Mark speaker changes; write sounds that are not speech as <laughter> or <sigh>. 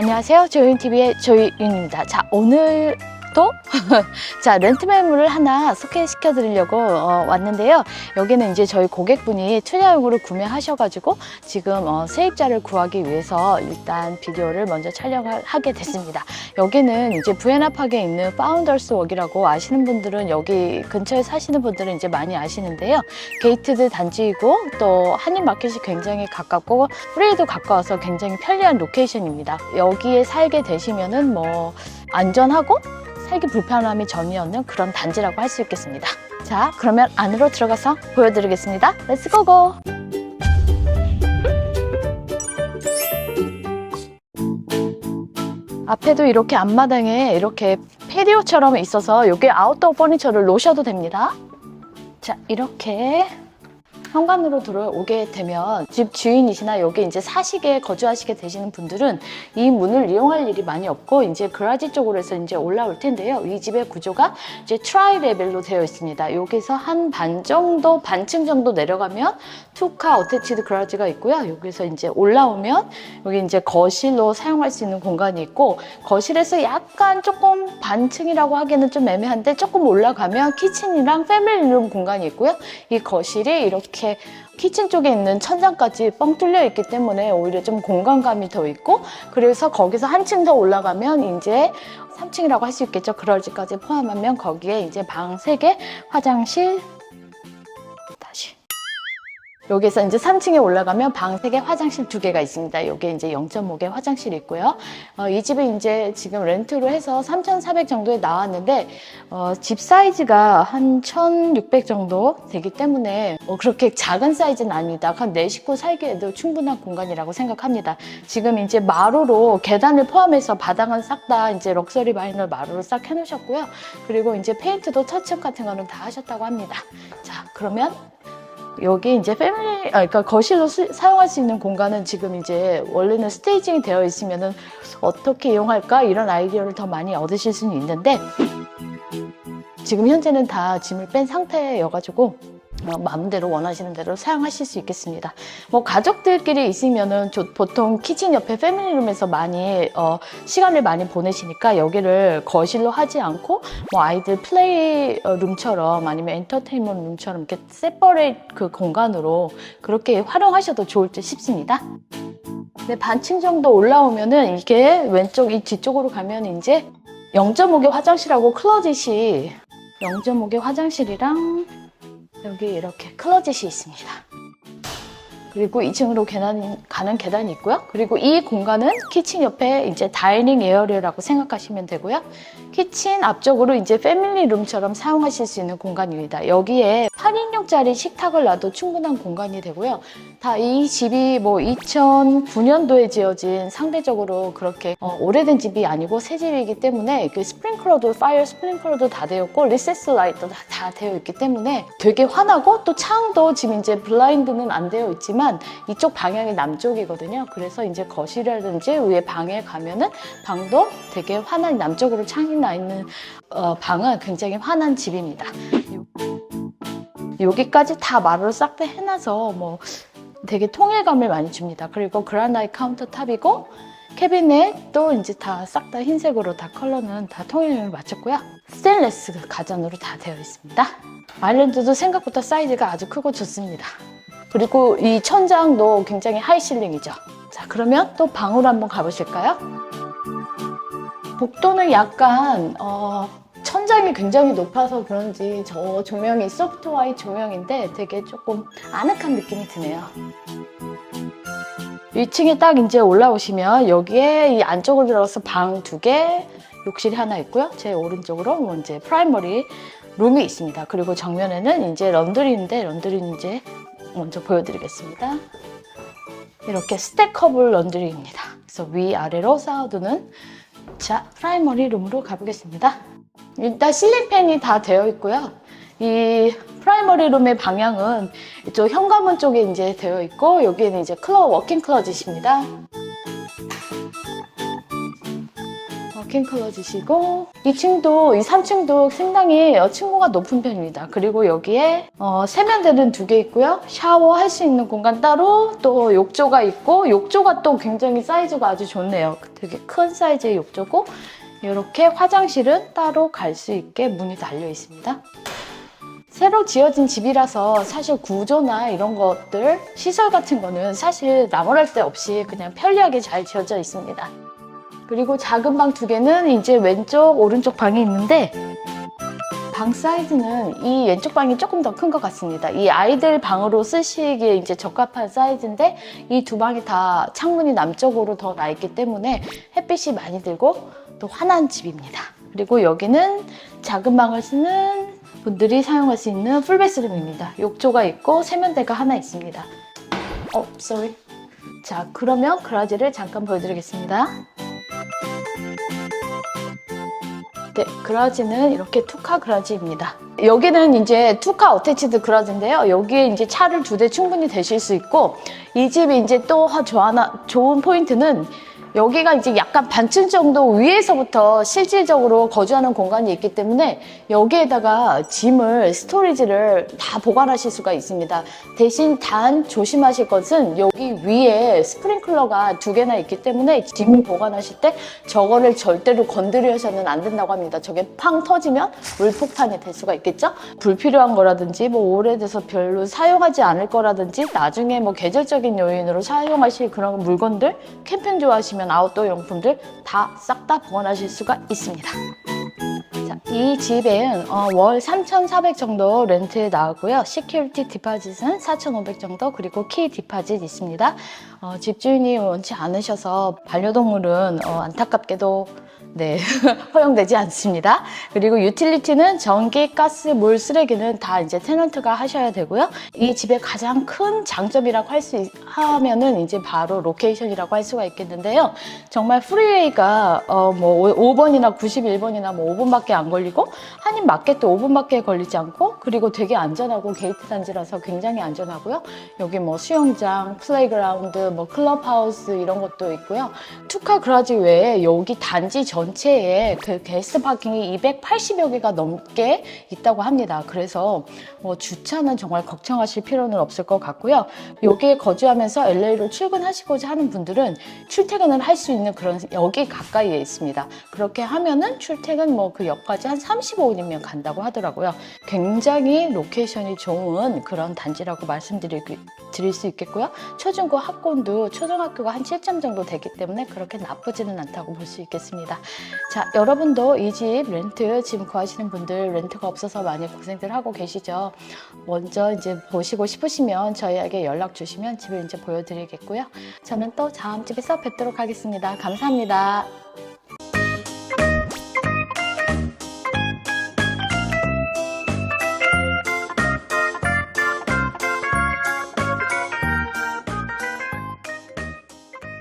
Speaker 1: 안녕하세요. 조윤TV의 조윤입니다. 자, 오늘 도 <laughs> 자, 렌트 매물을 하나 소개시켜 드리려고 어, 왔는데요. 여기는 이제 저희 고객분이 투자용으로 구매하셔가지고 지금 어, 세입자를 구하기 위해서 일단 비디오를 먼저 촬영하게 됐습니다. 여기는 이제 부에나팍에 있는 파운더스 웍이라고 아시는 분들은 여기 근처에 사시는 분들은 이제 많이 아시는데요. 게이트드 단지이고 또 한인 마켓이 굉장히 가깝고 프레이도 가까워서 굉장히 편리한 로케이션입니다. 여기에 살게 되시면은 뭐 안전하고 살기 불편함이 전혀 없는 그런 단지라고 할 수 있겠습니다. 자, 그러면 안으로 들어가서 보여드리겠습니다. 렛츠 고고! 앞에도 이렇게 앞마당에 이렇게 페디오처럼 있어서 여기 아웃도어 퍼니처를 놓으셔도 됩니다. 자, 이렇게 현관으로 들어오게 되면 집 주인이시나 여기 이제 사시게 거주하시게 되시는 분들은 이 문을 이용할 일이 많이 없고 이제 그라지 쪽으로 해서 이제 올라올 텐데요. 이 집의 구조가 이제 트라이 레벨로 되어 있습니다. 여기서 한 반 정도 반층 정도 내려가면 투카 어태치드 그라지가 있고요. 여기서 이제 올라오면 여기 이제 거실로 사용할 수 있는 공간이 있고 거실에서 약간 조금 반층이라고 하기에는 좀 애매한데 조금 올라가면 키친이랑 패밀리룸 공간이 있고요. 이 거실이 이렇게 키친 쪽에 있는 천장까지 뻥 뚫려 있기 때문에 오히려 좀 공간감이 더 있고 그래서 거기서 한층 더 올라가면 이제 3층이라고 할 수 있겠죠. 그럴지까지 포함하면 거기에 이제 방 3개, 화장실 여기서 이제 3층에 올라가면 방 3개, 화장실 2개가 있습니다. 여기에 이제 0.5개 화장실이 있고요. 어, 이 집이 이제 지금 렌트로 해서 3,400 정도에 나왔는데 어, 집 사이즈가 한 1,600 정도 되기 때문에 어, 그렇게 작은 사이즈는 아닙니다. 한 4식구 살기에도 충분한 공간이라고 생각합니다. 지금 이제 마루로 계단을 포함해서 바닥은 싹 다 이제 럭셔리 바이널 마루로 싹 해놓으셨고요. 그리고 이제 페인트도 터치업 같은 거는 다 하셨다고 합니다. 자, 그러면 여기 이제 패밀리, 아, 그러니까 거실로 수- 사용할 수 있는 공간은 지금 이제 원래는 스테이징이 되어 있으면은 어떻게 이용할까 이런 아이디어를 더 많이 얻으실 수는 있는데 지금 현재는 다 짐을 뺀 상태여가지고 어, 마음대로 원하시는 대로 사용하실 수 있겠습니다. 뭐 가족들끼리 있으면은 저- 보통 키친 옆에 패밀리룸에서 많이 어, 시간을 많이 보내시니까 여기를 거실로 하지 않고 뭐 아이들 플레이 어, 룸처럼 아니면 엔터테인먼트 룸처럼 이렇게 세퍼레이트 그 공간으로 그렇게 활용하셔도 좋을 듯 싶습니다. 네, 반층 정도 올라오면은 이게 왼쪽 이 뒤쪽으로 가면 이제 0.5개 화장실하고 클로짓이 0.5개 화장실이랑 여기 이렇게 클로짓이 있습니다. 그리고 2층으로 계단, 가는 계단이 있고요. 그리고 이 공간은 키친 옆에 이제 다이닝 에어리어라고 생각하시면 되고요. 키친 앞쪽으로 이제 패밀리 룸처럼 사용하실 수 있는 공간입니다. 여기에 8인용짜리 식탁을 놔도 충분한 공간이 되고요. 다 이 집이 뭐 2009년도에 지어진 상대적으로 그렇게 어, 오래된 집이 아니고 새 집이기 때문에 그 스프링클러도 파이어 스프링클러도 다 되어 있고 리세스 라이트도 다, 다 되어 있기 때문에 되게 환하고 또 창도 지금 이제 블라인드는 안 되어 있지만 이쪽 방향이 남쪽이거든요. 그래서 이제 거실이라든지 위에 방에 가면은 방도 되게 환한 남쪽으로 창이 나 있는 어, 방은 굉장히 환한 집입니다. 여기까지 다 마루를 싹다 해놔서 뭐 되게 통일감을 많이 줍니다. 그리고 그라나이트 카운터탑이고 캐비넷도 이제 다 싹 다 흰색으로 다 컬러는 다 통일을 맞췄고요. 스테인레스 가전으로 다 되어 있습니다. 아일랜드도 생각보다 사이즈가 아주 크고 좋습니다. 그리고 이 천장도 굉장히 하이 실링이죠. 자, 그러면 또 방으로 한번 가보실까요? 복도는 약간 어, 천장이 굉장히 높아서 그런지 저 조명이 소프트 화이트 조명인데 되게 조금 아늑한 느낌이 드네요. 1층에 딱 이제 올라오시면 여기에 이 안쪽으로 들어가서 방 두 개, 욕실이 하나 있고요. 제 오른쪽으로 뭐 이제 프라이머리 룸이 있습니다. 그리고 정면에는 이제 런드리인데 런드리는 이제 먼저 보여드리겠습니다. 이렇게 스택커블 런드리입니다. 그래서 위아래로 쌓아두는 자 프라이머리 룸으로 가보겠습니다. 일단 실링팬이 다 되어 있고요. 이 프라이머리 룸의 방향은 이쪽 현관문 쪽에 이제 되어 있고 여기에는 이제 클러 워킹 클러짓입니다. 어, 바뀐 컬러 주시고 2층도 이 3층도 상당히 어, 층고가 높은 편입니다. 그리고 여기에 어, 세면대는 두 개 있고요. 샤워할 수 있는 공간 따로 또 욕조가 있고 욕조가 또 굉장히 사이즈가 아주 좋네요. 되게 큰 사이즈의 욕조고 이렇게 화장실은 따로 갈 수 있게 문이 달려 있습니다. 새로 지어진 집이라서 사실 구조나 이런 것들 시설 같은 거는 사실 나무랄 데 없이 그냥 편리하게 잘 지어져 있습니다. 그리고 작은 방 두 개는 이제 왼쪽 오른쪽 방이 있는데 방 사이즈는 이 왼쪽 방이 조금 더 큰 것 같습니다. 이 아이들 방으로 쓰시기에 이제 적합한 사이즈인데 이 두 방이 다 창문이 남쪽으로 더 나 있기 때문에 햇빛이 많이 들고 또 환한 집입니다. 그리고 여기는 작은 방을 쓰는 분들이 사용할 수 있는 풀베스룸입니다. 욕조가 있고 세면대가 하나 있습니다. 어, sorry. 자, 그러면 그라지를 잠깐 보여드리겠습니다. 네, 그라지는 이렇게 투카 그라지입니다. 여기는 이제 투카 어태치드 그라지인데요. 여기에 이제 차를 두 대 충분히 대실 수 있고 이 집이 이제 또 좋아하나, 좋은 포인트는 여기가 이제 약간 반층 정도 위에서부터 실질적으로 거주하는 공간이 있기 때문에 여기에다가 짐을 스토리지를 다 보관하실 수가 있습니다. 대신 단 조심하실 것은 여기 위에 스프링클러가 두 개나 있기 때문에 짐을 보관하실 때 저거를 절대로 건드려서는 안 된다고 합니다. 저게 팡 터지면 물폭탄이 될 수가 있겠죠? 불필요한 거라든지 뭐 오래돼서 별로 사용하지 않을 거라든지 나중에 뭐 계절적인 요인으로 사용하실 그런 물건들 캠핑 좋아하시면 아웃도어 용품들 다싹다 보관하실 수가 있습니다. 자, 이 집엔 어, 월 3,400 정도 렌트 나오고요. 시큐리티 디파짓은 4,500 정도 그리고 키 디파짓 있습니다. 어, 집주인이 원치 않으셔서 반려동물은 어, 안타깝게도 네, <laughs> 허용되지 않습니다. 그리고 유틸리티는 전기, 가스, 물, 쓰레기는 다 이제 테넌트가 하셔야 되고요. 이 집의 가장 큰 장점이라고 할 수 하면은 이제 바로 로케이션이라고 할 수가 있겠는데요. 정말 프리웨이가 어 뭐 5번이나 91번이나 뭐 5분밖에 안 걸리고 한인 마켓도 5분밖에 걸리지 않고 그리고 되게 안전하고 게이트 단지라서 굉장히 안전하고요. 여기 뭐 수영장, 플레이그라운드, 뭐 클럽하우스 이런 것도 있고요. 투카 그라지 외에 여기 단지 전체에 그 게스트 파킹이 280여 개가 넘게 있다고 합니다. 그래서 뭐 주차는 정말 걱정하실 필요는 없을 것 같고요. 여기에 거주하면서 LA로 출근하시고자 하는 분들은 출퇴근을 할 수 있는 그런 여기 가까이에 있습니다. 그렇게 하면은 출퇴근 뭐 그 역까지 한 35분이면 간다고 하더라고요. 굉장히 로케이션이 좋은 그런 단지라고 말씀드릴 드릴 수 있겠고요. 초중고 학군도 초등학교가 한 7점 정도 되기 때문에 그렇게 나쁘지는 않다고 볼 수 있겠습니다. 자, 여러분도 이 집 렌트 지금 구하시는 분들 렌트가 없어서 많이 고생들 하고 계시죠. 먼저 이제 보시고 싶으시면 저희에게 연락 주시면 집을 이제 보여드리겠고요. 저는 또 다음 집에서 뵙도록 하겠습니다. 감사합니다.